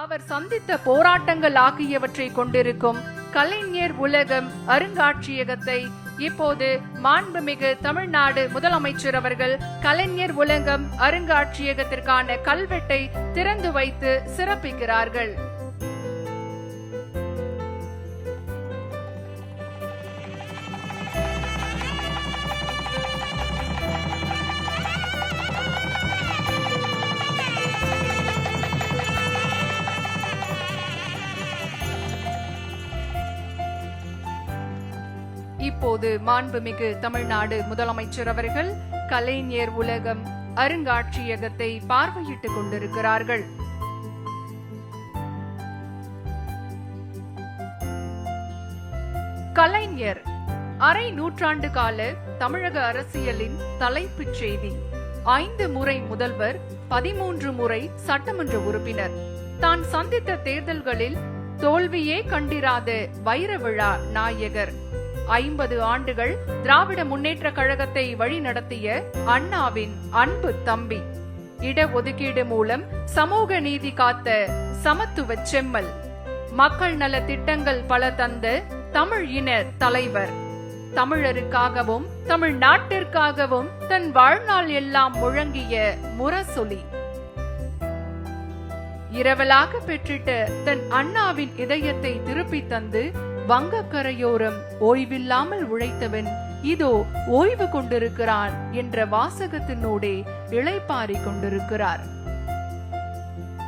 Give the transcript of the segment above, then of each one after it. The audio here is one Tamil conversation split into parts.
அவர் சந்தித்த போராட்டங்கள் ஆகியவற்றை கொண்டிருக்கும் கலைஞர் உலகம் அருங்காட்சியகத்தை இப்போது மாண்புமிகு தமிழ்நாடு முதலமைச்சர் அவர்கள் கலைஞர் உலகம் அருங்காட்சியகத்திற்கான கல்வெட்டை திறந்து வைத்து சிறப்பிக்கிறார்கள். இப்போது மாண்புமிகு தமிழ்நாடு முதலமைச்சர் அவர்கள் கலைஞர் உலகம் அருங்காட்சியகத்தை பார்வையிட்டுக் கொண்டிருக்கிறார்கள். கலைஞர் அரை நூற்றாண்டு கால தமிழக அரசியலின் தலைப்புச் செய்தி. ஐந்து முறை முதல்வர் பதிமூன்று முறை சட்டமன்ற உறுப்பினர். தான் சந்தித்த தேர்தல்களில் தோல்வியே கண்டிராத வைர விழா நாயகர். ஐம்பது ஆண்டுகள் திராவிட முன்னேற்ற கழகத்தை வழிநடத்திய அண்ணாவின் அன்பு தம்பி. இடஒதுக்கீடு மூலம் சமூக நீதி காத்த சமத்துவ செம்மல். மக்கள் நல திட்டங்கள் பல தந்த தமிழ் இன தலைவர். தமிழருக்காகவும் தமிழ் நாட்டிற்காகவும் தன் வாழ்நாள் எல்லாம் முழங்கிய முரசொலி. இரவலாக பெற்றிட்ட தன் அண்ணாவின் இதயத்தை திருப்பி தந்து வங்கக்கரையோரம் ஓய்வில்லாமல் உழைத்தவன் இதோ ஓய்வு கொண்டிருக்கிறான் என்ற வாசகத்தினூடே இளைப்பாறிக் கொண்டிருக்கிறார்.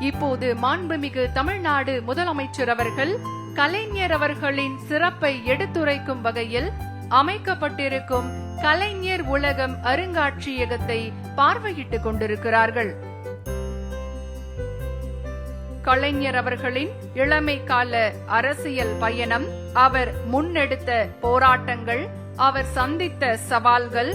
இப்போது மாண்புமிகு தமிழ்நாடு முதலமைச்சர் அவர்கள் கலைஞர் அவர்களின் சிறப்பை எடுத்துரைக்கும் வகையில் அமைக்கப்பட்டிருக்கும் கலைஞர் உலகம் அருங்காட்சியகத்தை பார்வையிட்டுக் கொண்டிருக்கிறார்கள். கலைஞர் அவர்களின் இளமை கால அரசியல் பயணம் அவர் முன்னெடுத்த போராட்டங்கள் அவர் சந்தித்த சவால்கள்.